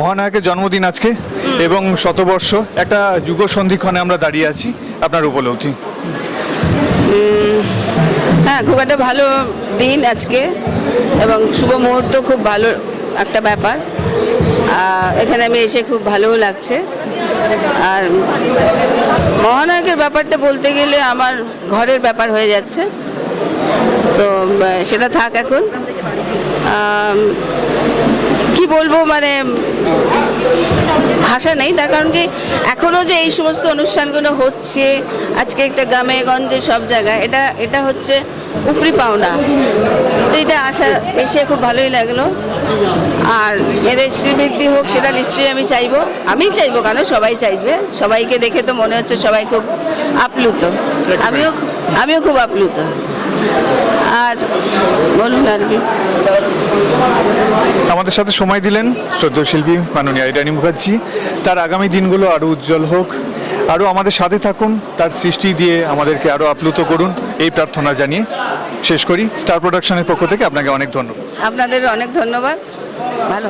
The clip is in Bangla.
মহানায়কের জন্মদিন আজকে এবং শতবর্ষ, একটা যুগ সন্ধিক্ষণে আমরা দাঁড়িয়ে আছি আপনার উপলব্ধি। হ্যাঁ খুব একটা ভালো দিন আজকে এবং শুভ মুহূর্ত খুব ভালো একটা ব্যাপার। এখানে আমি এসে খুব ভালোও লাগছে। আর মহানায়কের ব্যাপারটা বলতে গেলে আমার ঘরের ব্যাপার হয়ে যাচ্ছে। তো সেটা থাক এখন। কি বলব মানে ভাষা নেই। তার কারণ কি, এখনও যে এই সমস্ত অনুষ্ঠানগুলো হচ্ছে, আজকে একটা গ্রামে, গঞ্জে, সব জায়গায়, এটা এটা হচ্ছে উপরি পাওনা। তো এটা আসা এসে খুব ভালোই লাগল। আর এদের শ্রীবৃদ্ধি হোক, সেটা নিশ্চয়ই আমি চাইব। আমি চাইব কেন? সবাই চাইবে। সবাইকে দেখে তো মনে হচ্ছে সবাই খুব আপ্লুত। আমিও আমিও খুব আপ্লুত। আর বলুন আর কি। আমাদের সাথে সময় দিলেন শ্রদ্ধ শিল্পী মাননীয় ইরানি মুখার্জি। তার আগামী দিনগুলো আরও উজ্জ্বল হোক। আরও আমাদের সাথে থাকুন, তার সৃষ্টি দিয়ে আমাদেরকে আরও আপ্লুত করুন। এই প্রার্থনা জানিয়ে শেষ করি। স্টার প্রোডাকশনের পক্ষ থেকে আপনাকে অনেক ধন্যবাদ। আপনাদের অনেক ধন্যবাদ। ভালো।